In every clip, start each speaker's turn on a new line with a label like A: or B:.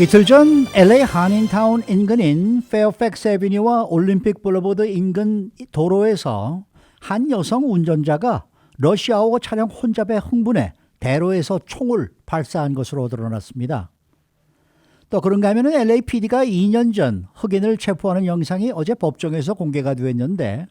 A: 이틀 전 LA 한인타운 인근인 페어팩스 애비뉴와 올림픽 블루보드 인근 도로에서 한 여성 운전자가 러시아어 차량 혼잡에 흥분해 대로에서 총을 발사한 것으로 드러났습니다. 또 그런가 하면 LAPD가 2년 전 흑인을 체포하는 영상이 어제 법정에서 공개가 되었는데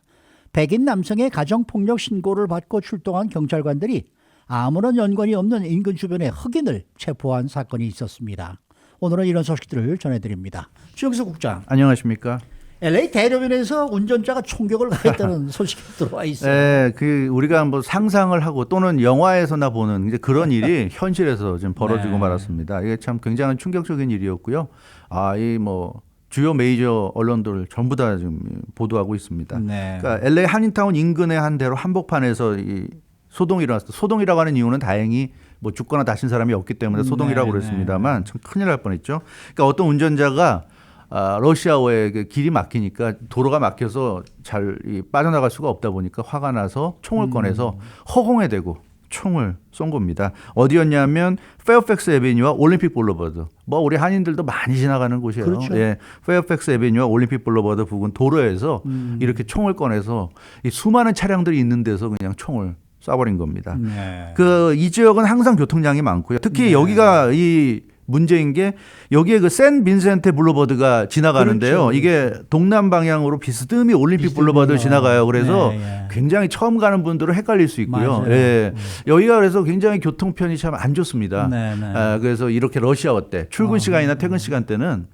A: 백인 남성의 가정폭력 신고를 받고 출동한 경찰관들이 아무런 연관이 없는 인근 주변에 흑인을 체포한 사건이 있었습니다. 오늘은 이런 소식들을 전해드립니다. 주영수 국장,
B: 안녕하십니까?
A: LA 대로변에서 운전자가 총격을 가했다는 소식이 들어와 있어요.
B: 네, 그 우리가 뭐 상상을 하고 또는 영화에서나 보는 이제 그런 일이 현실에서 지금 벌어지고
A: 네.
B: 말았습니다. 이게 참 굉장히 충격적인 일이었고요. 아, 이 뭐 주요 메이저 언론들 전부 다 지금 보도하고 있습니다.
A: 네.
B: 그러니까 LA 한인타운 인근의 한 대로 한복판에서 이 소동이 일어났어. 소동이라고 하는 이유는 다행히 뭐 죽거나 다친 사람이 없기 때문에 소동이라고
A: 네,
B: 그랬습니다만 참 큰일 날 뻔했죠. 그러니까 어떤 운전자가 아, 러시아어에 그 길이 막히니까 도로가 막혀서 잘 이, 빠져나갈 수가 없다 보니까 화가 나서 총을
A: 음.
B: 꺼내서 허공에 대고 총을 쏜 겁니다. 어디였냐면 페어팩스 에베뉴와 올림픽 볼로버드. 뭐 우리 한인들도 많이 지나가는 곳이에요.
A: 그렇죠.
B: 예. 페어팩스 에베뉴와 올림픽 볼로버드 부근 도로에서
A: 음.
B: 이렇게 총을 꺼내서 이 수많은 차량들이 있는 데서 그냥 총을 쏴버린 겁니다.
A: 네.
B: 그이 지역은 항상 교통량이 많고요. 특히
A: 네.
B: 여기가 이 문제인 게 여기에 그 샌 빈센테 블루버드가 지나가는데요.
A: 그렇죠.
B: 이게 동남 방향으로 비스듬히 올림픽. 블루버드를 지나가요. 그래서
A: 네, 네.
B: 굉장히 처음 가는 분들은 헷갈릴 수 있고요. 예. 여기가 그래서 굉장히 교통편이 참 안 좋습니다.
A: 네, 네.
B: 아, 그래서 이렇게 러시아어 때 출근
A: 어.
B: 시간이나 퇴근 시간 때는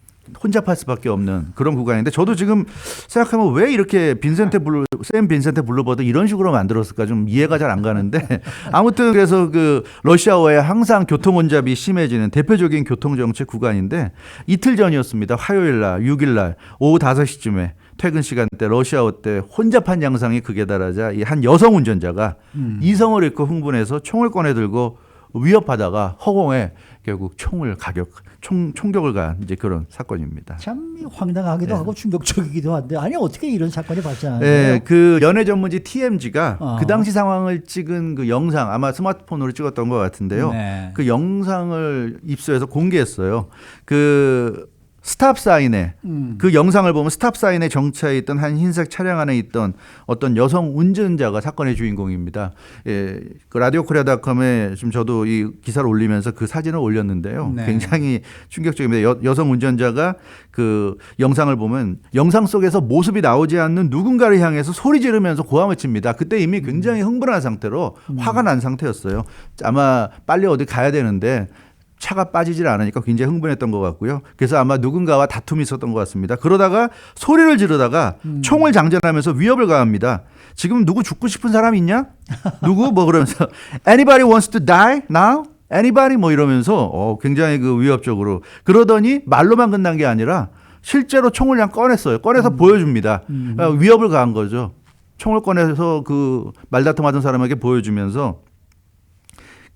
B: 혼잡할 수밖에 없는 그런 구간인데 저도 지금 생각하면 왜 이렇게 빈센테 블루 샘 빈센테 블루버드 이런 식으로 만들었을까 좀 이해가 잘 안 가는데 아무튼 그래서 그 러시아어에 항상 교통 혼잡이 심해지는 대표적인 교통 정체 구간인데 이틀 전이었습니다. 화요일 날 6일 날 오후 5시쯤에 퇴근 시간 때 러시아어 때 혼잡한 양상이 극에 달하자 이 한 여성 운전자가
A: 음.
B: 이성을 잃고 흥분해서 총을 꺼내 들고 위협하다가 허공에 결국 총을 가격 총 총격을 간 이제 그런 사건입니다.
A: 참 황당하기도
B: 네.
A: 하고 충격적이기도 한데 아니 어떻게 이런 사건이 발생하나요?
B: 예, 그 연예 전문지 TMG가
A: 어.
B: 그 당시 상황을 찍은 그 영상 아마 스마트폰으로 찍었던 것 같은데요.
A: 네.
B: 그 영상을 입수해서 공개했어요. 그 스탑 사인에
A: 음.
B: 그 영상을 보면 스탑 사인에 정차해 있던 한 흰색 차량 안에 있던 어떤 여성 운전자가 사건의 주인공입니다. 예, 그 라디오 코리아닷컴에 지금 저도 이 기사를 올리면서 그 사진을 올렸는데요.
A: 네.
B: 굉장히 충격적입니다. 여, 여성 운전자가 그 영상을 보면 영상 속에서 모습이 나오지 않는 누군가를 향해서 소리 지르면서 고함을 칩니다. 그때 이미 굉장히 흥분한 상태로 화가 난 상태였어요. 아마 빨리 어디 가야 되는데 차가 빠지질 않으니까 굉장히 흥분했던 것 같고요. 그래서 아마 누군가와 다툼이 있었던 것 같습니다. 그러다가 소리를 지르다가 총을 장전하면서 위협을 가합니다. 지금 누구 죽고 싶은 사람 있냐? 누구? 뭐 그러면서 Anybody wants to die now? Anybody 뭐 이러면서 어, 굉장히 그 위협적으로 그러더니 말로만 끝난 게 아니라 실제로 총을 그냥 꺼냈어요. 꺼내서 보여줍니다. 어, 위협을 가한 거죠. 총을 꺼내서 그 말다툼 하던 사람에게 보여주면서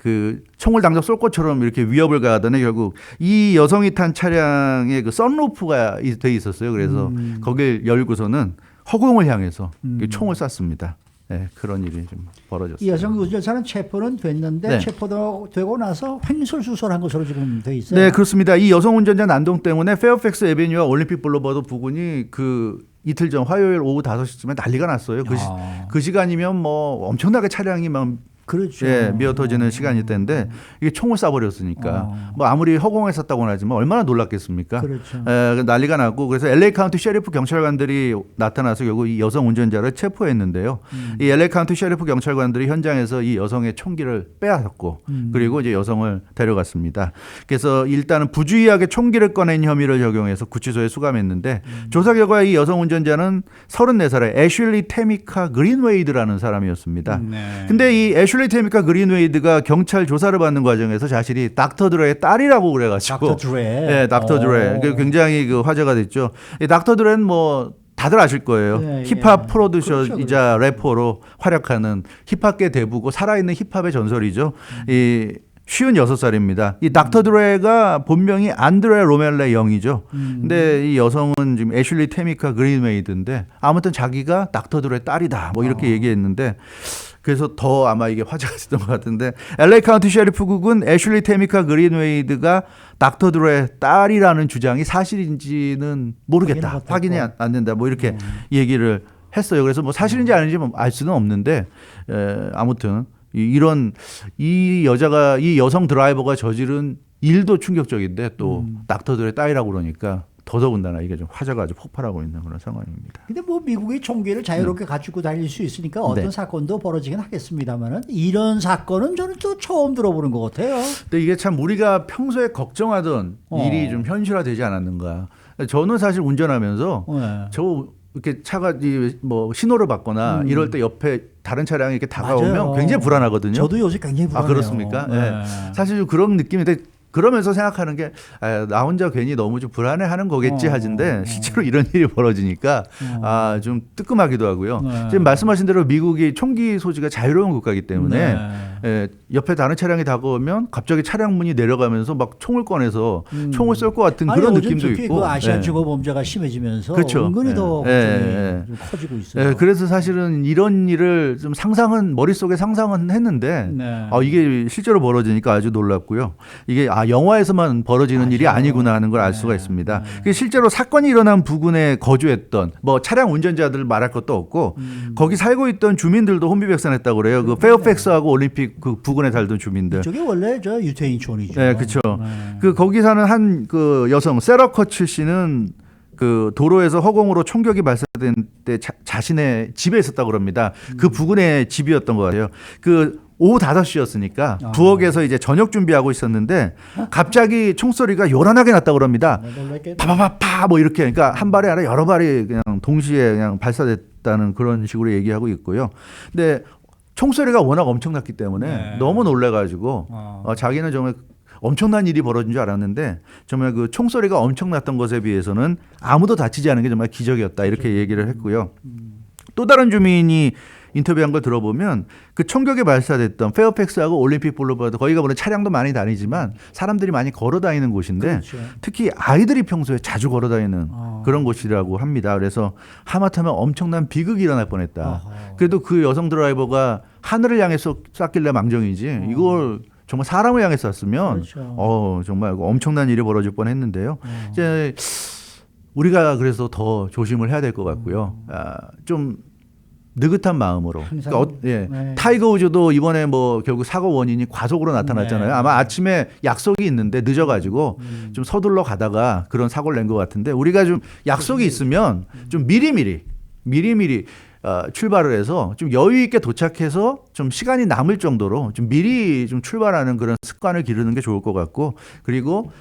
B: 그 총을 당장 쏠 것처럼 이렇게 위협을 가하더니 결국 이 여성이 탄 차량에 그 썬루프가 이- 돼 있었어요. 그래서
A: 음.
B: 거길 열고서는 허공을 향해서
A: 음.
B: 총을 쐈습니다. 네, 그런 일이 좀 벌어졌어요.
A: 이 여성 운전자는 체포는 됐는데
B: 네.
A: 체포되고 나서 횡설수설한 것으로 지금 돼 있어요.
B: 네, 그렇습니다. 이 여성 운전자 난동 때문에 페어팩스 에베뉴와 올림픽 블루버드 부근이 그 이틀 전 화요일 오후 5시쯤에 난리가 났어요. 그, 시,
A: 아,
B: 그 시간이면 뭐 엄청나게 차량이 막
A: 그렇죠.
B: 예, 미어 터지는 시간이 때인데 이게 총을 쏴버렸으니까
A: 어.
B: 뭐 아무리 허공에 쐈다고는 하지만 얼마나 놀랐겠습니까?
A: 그렇죠.
B: 에, 난리가 났고 그래서 LA 카운티 셰리프 경찰관들이 나타나서 결국 이 여성 운전자를 체포했는데요.
A: 음.
B: 이 LA 카운티 셰리프 경찰관들이 현장에서 이 여성의 총기를 빼앗았고
A: 음.
B: 그리고 이제 여성을 데려갔습니다. 그래서 일단은 부주의하게 총기를 꺼낸 혐의를 적용해서 구치소에 수감했는데
A: 음.
B: 조사 결과 이 여성 운전자는 34살의 애슐리 테미카 그린웨이드라는 사람이었습니다.
A: 네.
B: 근데 이 애슐리 테미카 그린웨이드가 경찰 조사를 받는 과정에서 자신이 닥터 드레의 딸이라고 그래가지고
A: 닥터 드레.
B: 네, 닥터 드레. 그 굉장히 그 화제가 됐죠. 이 닥터 드레는 뭐 다들 아실 거예요.
A: 네,
B: 힙합
A: 예.
B: 프로듀서이자 래퍼로 활약하는 힙합계 대부고 살아있는 힙합의 전설이죠. 이 쉬운 여섯 살입니다. 이 닥터 드레가 본명이 안드레 로멜레 영이죠.
A: 음.
B: 근데 이 여성은 지금 애슐리 테미카 그린웨이드인데 아무튼 자기가 닥터 드레 딸이다. 뭐 이렇게
A: 아.
B: 얘기했는데 그래서 더 아마 이게 화제가 됐던 것 같은데 LA 카운티 셰리프국은 애슐리 테미카 그린웨이드가 닥터 드로의 딸이라는 주장이 사실인지는 모르겠다. 확인이 안, 안 된다. 뭐 이렇게
A: 음.
B: 얘기를 했어요. 그래서 뭐 사실인지 아닌지 뭐알 수는 없는데 에, 아무튼 이- 이런 이 여자가 이 여성 드라이버가 저지른 일도 충격적인데 또
A: 음.
B: 닥터들의 딸이라고 그러니까 더더군다나 이게 좀 화제가 아주 폭발하고 있는 그런 상황입니다.
A: 근데 뭐 미국의 총기를 자유롭게 가지고 다닐 수 있으니까 어떤
B: 네.
A: 사건도 벌어지긴 하겠습니다만은 이런 사건은 저는 또 처음 들어보는 것 같아요.
B: 근데 이게 참 우리가 평소에 걱정하던
A: 어.
B: 일이 좀 현실화되지 않았는가. 저는 사실 운전하면서
A: 네.
B: 저 이렇게 차가 이뭐 신호를 받거나
A: 음.
B: 이럴 때 옆에 다른 차량이 이렇게 다가오면
A: 맞아요.
B: 굉장히 불안하거든요.
A: 저도 요새 굉장히
B: 아
A: 불안해요.
B: 그렇습니까?
A: 네.
B: 예. 사실 좀 그런 느낌인데 그러면서 생각하는 게 나 혼자 괜히 너무 좀 불안해하는 거겠지
A: 어,
B: 하진데
A: 어.
B: 실제로 이런 일이 벌어지니까
A: 어.
B: 아좀 뜨끔하기도 하고요.
A: 네.
B: 지금 말씀하신 대로 미국이 총기 소지가 자유로운 국가이기 때문에
A: 네.
B: 예, 옆에 다른 차량이 다가오면 갑자기 차량 문이 내려가면서 막 총을 꺼내서
A: 음.
B: 총을 쏠 것 같은 그런 느낌도 있고.
A: 그 아시안
B: 예.
A: 주거 범죄가 심해지면서
B: 그렇죠.
A: 은근히
B: 예.
A: 더 커지고 있어요.
B: 예, 그래서 사실은 이런 일을 좀 상상은 머릿속에 상상은 했는데
A: 네.
B: 아, 이게 실제로 벌어지니까 아주 놀랍고요. 이게 아 영화에서만 벌어지는 일이
A: 맞아요.
B: 아니구나 하는 걸알
A: 네,
B: 수가 있습니다.
A: 네.
B: 실제로 사건이 일어난 부근에 거주했던 뭐 차량 운전자들 말할 것도 없고
A: 음.
B: 거기 살고 있던 주민들도 혼비백산했다고 그래요. 그 페어팩스하고 올림픽 그 부근에 살던 주민들.
A: 이쪽이 원래 저 유태인촌이죠.
B: 네, 그렇죠.
A: 네.
B: 그 거기 사는 한 그 여성 세라커츠 씨는 그 도로에서 허공으로 총격이 발사된 때 자, 신의 집에 있었다고 그럽니다. 그
A: 음.
B: 부근의 집이었던 것 같아요. 그 오후 5시였으니까
A: 아.
B: 부엌에서 이제 저녁 준비하고 있었는데 갑자기 총소리가 요란하게 났다고 그럽니다.
A: 네, 놀랍게
B: 파파파파 뭐 이렇게 그러니까 한 발이 아니라 여러 발이 그냥 동시에 그냥 발사됐다는 그런 식으로 얘기하고 있고요. 근데 총소리가 워낙 엄청났기 때문에
A: 네.
B: 너무 놀래가지고
A: 어.
B: 어, 자기는 정말 엄청난 일이 벌어진 줄 알았는데 정말 그 총소리가 엄청났던 것에 비해서는 아무도 다치지 않은 게 정말 기적이었다 이렇게 얘기를 했고요. 또 다른 주민이 인터뷰한 걸 들어보면 그 총격이 발사됐던 페어팩스하고 올림픽 볼로바드 거기가 물론 차량도 많이 다니지만 사람들이 많이 걸어 다니는 곳인데
A: 그렇죠.
B: 특히 아이들이 평소에 자주 걸어 다니는
A: 어.
B: 그런 곳이라고 합니다. 그래서 하마터면 엄청난 비극이 일어날 뻔했다.
A: 어허.
B: 그래도 그 여성 드라이버가 하늘을 향해 쏘- 쐈길래 망정이지 이걸 정말 사람을 향해 쐈으면
A: 어. 그렇죠.
B: 어 정말 엄청난 일이 벌어질 뻔했는데요.
A: 어.
B: 이제 우리가 그래서 더 조심을 해야 될 것 같고요. 아, 좀 느긋한 마음으로.
A: 음. 항상,
B: 그러니까 어, 예.
A: 네.
B: 타이거 우즈도 이번에 뭐 결국 사고 원인이 과속으로 나타났잖아요.
A: 네.
B: 아마 아침에 약속이 있는데 늦어가지고
A: 음.
B: 좀 서둘러 가다가 그런 사고를 낸 것 같은데 우리가 좀 약속이 있으면 좀 미리미리 미리미리 어, 출발을 해서 좀 여유 있게 도착해서 좀 시간이 남을 정도로 좀 미리 좀 출발하는 그런 습관을 기르는 게 좋을 것 같고 그리고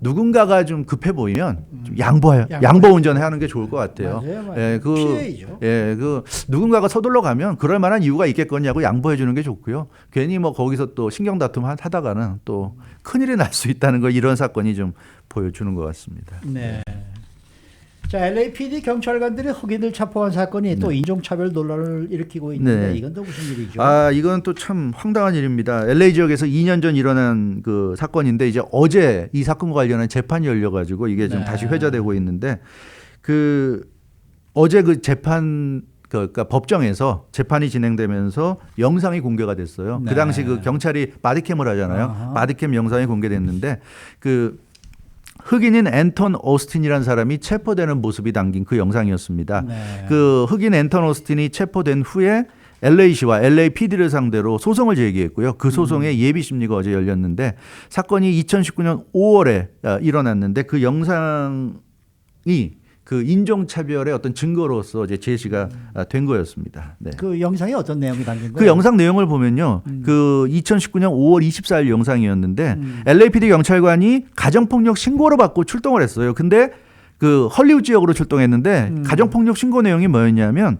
B: 누군가가 좀 급해 보이면 좀 양보해
A: 양보.
B: 양보 운전하는 게 좋을 것 같아요.
A: 맞아요, 맞아요.
B: 예, 그
A: 피해이죠.
B: 예, 그 누군가가 서둘러 가면 그럴 만한 이유가 있겠거냐고 양보해 주는 게 좋고요. 괜히 뭐 거기서 또 신경 다툼 하- 하다가는 또 큰일이 날 수 있다는 거 이런 사건이 좀 보여주는 것 같습니다.
A: 네. 자, LAPD 경찰관들이 흑인을 체포한 사건이 또 인종차별 논란을 일으키고 있는데
B: 네.
A: 이건 또 무슨 일이죠?
B: 아, 이건 또 참 황당한 일입니다. LA 지역에서 2년 전 일어난 그 사건인데 이제 어제 이 사건과 관련한 재판이 열려 가지고 이게 좀
A: 네.
B: 다시 회자되고 있는데 그 어제 그 재판 그- 그러니까 법정에서 재판이 진행되면서 영상이 공개가 됐어요.
A: 네.
B: 그 당시 그 경찰이 바디캠을 하잖아요.
A: 아하.
B: 바디캠 영상이 공개됐는데 그 흑인인 앤턴 오스틴이라는 사람이 체포되는 모습이 담긴 그 영상이었습니다.
A: 네.
B: 그 흑인 앤턴 오스틴이 체포된 후에 LA시와 LAPD를 상대로 소송을 제기했고요. 그 소송의 예비 심리가 어제 열렸는데 사건이 2019년 5월에 아, 일어났는데 그 영상이 그 인종차별의 어떤 증거로서 이제 제시가 아, 된 거였습니다. 네.
A: 그 영상에 어떤 내용이 담긴 거예요?
B: 그 영상 내용을 보면요. 그 2019년 5월 24일 영상이었는데
A: 음.
B: LAPD 경찰관이 가정폭력 신고를 받고 출동을 했어요. 근데 그 헐리우드 지역으로 출동했는데
A: 음.
B: 가정폭력 신고 내용이 뭐였냐면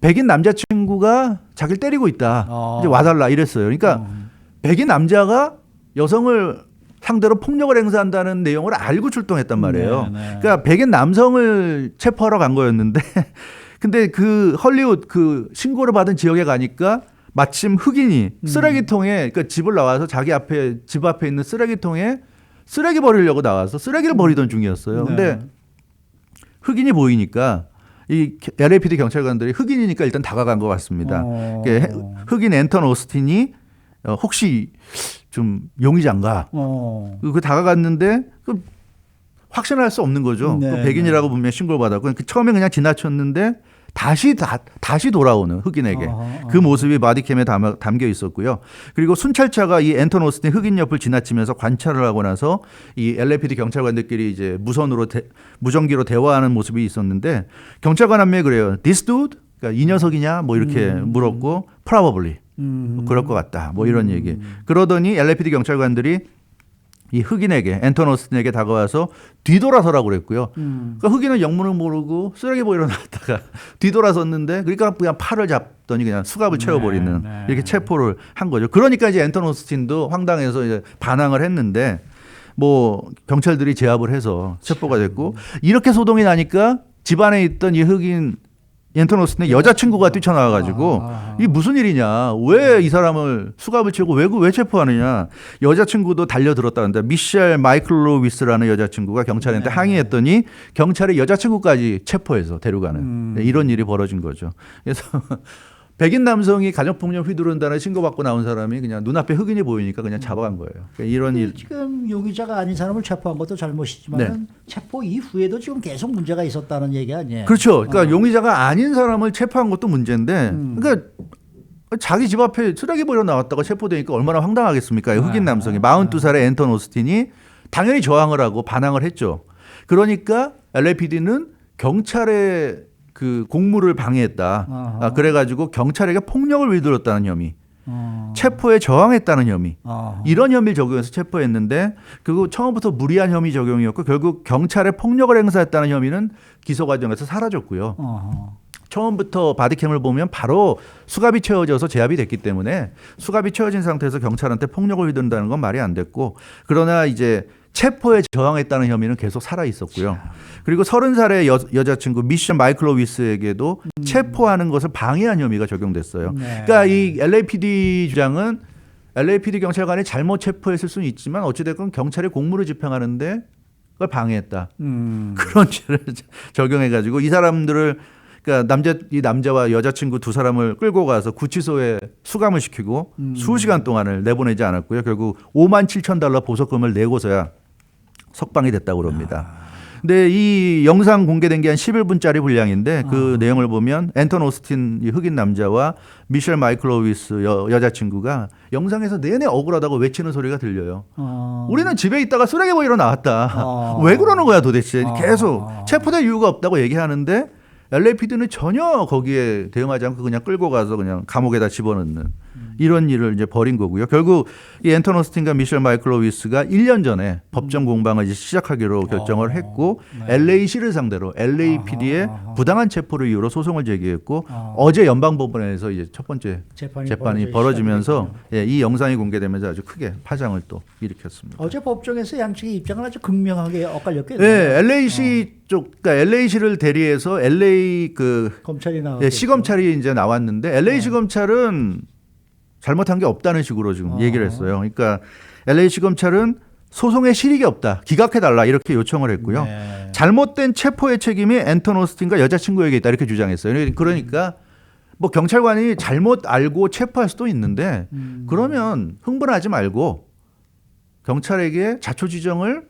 B: 백인 남자친구가 자기를 때리고 있다.
A: 어.
B: 이제 와달라 이랬어요. 그러니까
A: 어.
B: 백인 남자가 여성을 상대로 폭력을 행사한다는 내용을 알고 출동했단 말이에요.
A: 네, 네.
B: 그러니까 백인 남성을 체포하러 간 거였는데 근데 그 헐리우드 그 신고를 받은 지역에 가니까 마침 흑인이
A: 음.
B: 쓰레기통에 그러니까 집을 나와서 자기 앞에 집 앞에 있는 쓰레기통에 쓰레기 버리려고 나와서 쓰레기를 버리던 중이었어요. 근데
A: 네.
B: 흑인이 보이니까 이 LAPD 경찰관들이 흑인이니까 일단 다가간 것 같습니다.
A: 어.
B: 이게 흑인 앤턴 오스틴이 어, 혹시 좀 용의자인가?
A: 어.
B: 그 다가갔는데 그 확신할 수 없는 거죠.
A: 네,
B: 그 백인이라고 분명 히 신고를 받았고 그 처음에 그냥 지나쳤는데 다시 다, 다시 돌아오는 흑인에게
A: 어허,
B: 그 모습이 바디캠에 담아, 담겨 있었고요. 그리고 순찰차가 이 앤턴 오스틴 흑인 옆을 지나치면서 관찰을 하고 나서 이 LAPD 경찰관들끼리 이제 무선으로 대- 무전기로 대화하는 모습이 있었는데 경찰관 한 명이 그래요. This dude? 그러니까 이 녀석이냐? 뭐 이렇게 물었고 probably
A: 음.
B: 그럴 것 같다. 뭐 이런 얘기. 그러더니 LAPD 경찰관들이 이 흑인에게 앤턴 오스틴에게 다가와서 뒤돌아서라고 그랬고요.
A: 음.
B: 그러니까 흑인은 영문을 모르고 쓰레기 보이러 나왔다가 뒤돌아섰는데 그러니까 그냥 팔을 잡더니 그냥 수갑을 채워버리는
A: 네.
B: 이렇게 체포를 한 거죠. 그러니까 이제 앤턴 오스틴도 황당해서 이제 반항을 했는데 뭐 경찰들이 제압을 해서 체포가 됐고 이렇게 소동이 나니까 집안에 있던 이 흑인 앤턴 오스틴의 여자친구가 뛰쳐나와가지고
A: 아.
B: 이게 무슨 일이냐? 왜 이 사람을 수갑을 채고 왜, 왜 체포하느냐? 여자친구도 달려들었다는데 미셸 마이클로위스라는 여자친구가 경찰한테
A: 네.
B: 항의했더니 경찰이 여자친구까지 체포해서 데려가는
A: 음.
B: 네, 이런 일이 벌어진 거죠. 그래서 백인 남성이 가정폭력 휘두른다는 신고받고 나온 사람이 그냥 눈앞에 흑인이 보이니까 그냥 잡아간 거예요. 그러니까 이런 일.
A: 지금 용의자가 아닌 사람을 체포한 것도 잘못이지만 체포 이후에도 지금 계속 문제가 있었다는 얘기 아니에요?
B: 그렇죠. 그러니까 용의자가 아닌 사람을 체포한 것도 문제인데,
A: 음.
B: 그러니까 자기 집 앞에 쓰레기 버려 나왔다가 체포되니까 얼마나 황당하겠습니까? 이 흑인
A: 아,
B: 남성이 42살의 앤턴 오스틴이 당연히 저항을 하고 반항을 했죠. 그러니까 LAPD는 경찰의 그 공무를 방해했다.
A: 아,
B: 그래가지고 경찰에게 폭력을 휘둘렀다는 혐의,
A: 어.
B: 체포에 저항했다는 혐의,
A: 어.
B: 이런 혐의를 적용해서 체포했는데 그거 처음부터 무리한 혐의 적용이었고 결국 경찰에 폭력을 행사했다는 혐의는 기소 과정에서 사라졌고요.
A: 어허.
B: 처음부터 바디캠을 보면 바로 수갑이 채워져서 제압이 됐기 때문에 수갑이 채워진 상태에서 경찰한테 폭력을 휘둔다는 건 말이 안 됐고 그러나 이제 체포에 저항했다는 혐의는 계속 살아 있었고요. 그리고 서른 살의 여, 여자친구 미션 마이클로위스에게도 체포하는 것을 방해한 혐의가 적용됐어요.
A: 네.
B: 그러니까 이 LAPD 주장은 LAPD 경찰관이 잘못 체포했을 수는 있지만 어찌됐건 경찰이 공무를 집행하는데 그걸 방해했다.
A: 음.
B: 그런 죄를 적용해가지고 이 사람들을 그러니까 남자 이 남자와 여자친구 두 사람을 끌고 가서 구치소에 수감을 시키고
A: 음.
B: 수시간 동안을 내보내지 않았고요. 결국 5만 7천 달러 보석금을 내고서야 석방이 됐다고 그럽니다. 근데 이 영상 공개된 게 한 11분짜리 분량인데 그 내용을 보면 앤턴 오스틴 이 흑인 남자와 미셸 마이클로위스 여, 여자친구가 영상에서 내내 억울하다고 외치는 소리가 들려요.
A: 어.
B: 우리는 집에 있다가 쓰레기 버리러 나왔다.
A: 어.
B: 왜 그러는 거야 도대체?
A: 어.
B: 계속 체포될 이유가 없다고 얘기하는데 LAPD는 전혀 거기에 대응하지 않고 그냥 끌고 가서 그냥 감옥에다 집어넣는 이런 일을 이제 벌인 거고요. 결국 이 앤턴 오스틴과 미셸 마이클로위스가 1년 전에 법정 공방을 이제 시작하기로 결정을
A: 어.
B: 했고
A: 네.
B: LA시를 상대로 LAPD의. 부당한 체포를 이유로 소송을 제기했고
A: 어.
B: 어제 연방 법원에서 이제 첫 번째
A: 재판이,
B: 재판이 벌어지면서. 예, 이 영상이 공개되면서 아주 크게 파장을 또 일으켰습니다.
A: 어제 법정에서 양측의 입장은 아주 극명하게 엇갈렸겠네요.
B: 네, LA시 쪽, 그러니까 LA시를 대리해서 LA 그
A: 검찰이 나와.
B: 예, 시검찰이 이제 나왔는데 LA 시검찰은 잘못한 게 없다는 식으로 지금
A: 어.
B: 얘기를 했어요. 그러니까 LA 시 검찰은 소송에 실익이 없다, 기각해 달라 이렇게 요청을 했고요.
A: 네.
B: 잘못된 체포의 책임이 앤턴 오스틴과 여자친구에게 있다 이렇게 주장했어요. 그러니까 뭐 경찰관이 잘못 알고 체포할 수도 있는데
A: 음.
B: 그러면 흥분하지 말고 경찰에게 자초지정을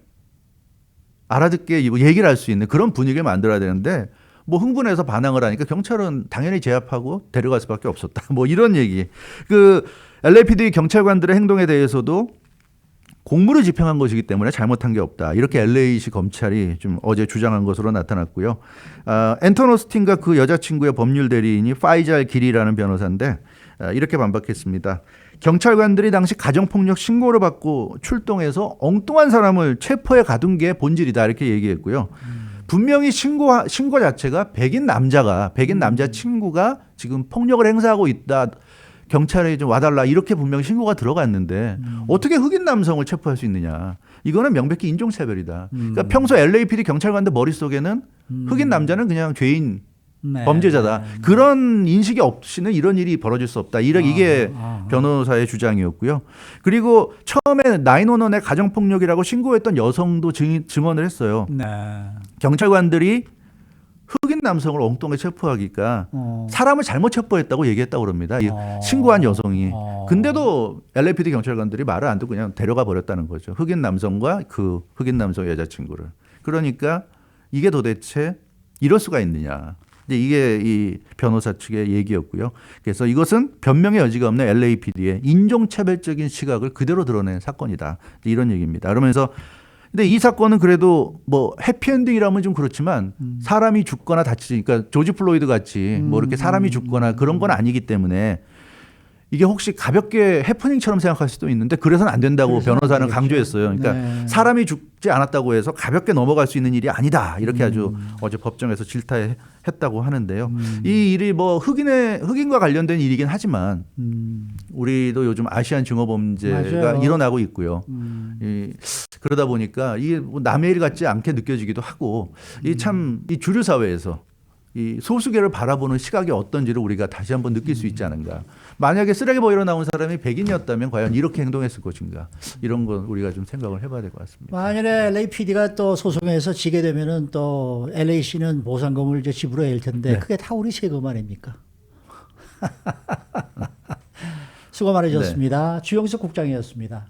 B: 알아듣게 뭐 얘기를 할 수 있는 그런 분위기를 만들어야 되는데 뭐 흥분해서 반항을 하니까 경찰은 당연히 제압하고 데려갈 수밖에 없었다. 뭐 이런 얘기. 그 LAPD 경찰관들의 행동에 대해서도 공무를 집행한 것이기 때문에 잘못한 게 없다. 이렇게 LA시 검찰이 좀 어제 주장한 것으로 나타났고요. 아, 앤턴 오스틴과 그 여자친구의 법률 대리인이 파이잘 길이라는 변호사인데 아, 이렇게 반박했습니다. 경찰관들이 당시 가정폭력 신고를 받고 출동해서 엉뚱한 사람을 체포해 가둔 게 본질이다 이렇게 얘기했고요. 분명히 신고 신고 자체가 백인 남자가 백인 남자 친구가 지금 폭력을 행사하고 있다. 경찰에 좀 와달라 이렇게 분명 신고가 들어갔는데 어떻게 흑인 남성을 체포할 수 있느냐? 이거는 명백히 인종차별이다. 그러니까 평소 LAPD 경찰관들 머릿속에는 흑인 남자는 그냥 죄인
A: 네.
B: 범죄자다. 그런 인식이 없이는 이런 일이 벌어질 수 없다. 이런 이게
A: 아, 아.
B: 변호사의 주장이었고요. 그리고 처음에 나인원원의 가정폭력이라고 신고했던 여성도 증, 증언을 했어요.
A: 네.
B: 경찰관들이 흑인 남성을 엉뚱하게 체포하기가
A: 어.
B: 사람을 잘못 체포했다고 얘기했다고 그럽니다. 이
A: 어.
B: 신고한 여성이.
A: 어.
B: 근데도 LAPD 경찰관들이 말을 안 듣고 그냥 데려가 버렸다는 거죠. 흑인 남성과 그 흑인 남성 여자친구를. 그러니까 이게 도대체 이럴 수가 있느냐. 이제 이게 이 변호사 측의 얘기였고요. 그래서 이것은 변명의 여지가 없는 LAPD의 인종차별적인 시각을 그대로 드러낸 사건이다. 이런 얘기입니다. 그러면서 근데 이 사건은 그래도 뭐 해피엔딩이라면 좀 그렇지만 사람이 죽거나 다치지, 그러니까 조지 플로이드 같이 뭐 이렇게 사람이 죽거나 그런 건 아니기 때문에 이게 혹시 가볍게 해프닝처럼 생각할 수도 있는데 그래서는 안 된다고 변호사는
A: 안 되겠죠.
B: 강조했어요. 그러니까
A: 네.
B: 사람이 죽지 않았다고 해서 가볍게 넘어갈 수 있는 일이 아니다. 이렇게 아주
A: 음.
B: 어제 법정에서 질타했다고 하는데요. 이 일이 뭐 흑인의 흑인과 관련된 일이긴 하지만
A: 음.
B: 우리도 요즘 아시안 증오 범죄가
A: 맞아요.
B: 일어나고 있고요.
A: 음.
B: 이, 그러다 보니까 이게 뭐 남의 일 같지 않게 느껴지기도 하고 이 참 이 주류 사회에서 이 소수계를 바라보는 시각이 어떤지를 우리가 다시 한번 느낄 수 있지 않은가. 만약에 쓰레기 버리러 나온 사람이 백인이었다면 과연 이렇게 행동했을 것인가. 이런 건 우리가 좀 생각을 해봐야 될 것 같습니다.
A: 만약에 LAPD가 또 소송에서 지게 되면은 또 LAC는 보상금을 이제 지불해야 할 텐데
B: 네.
A: 그게 다 우리 세금 아닙니까? 수고 많으셨습니다. 주영석 국장이었습니다.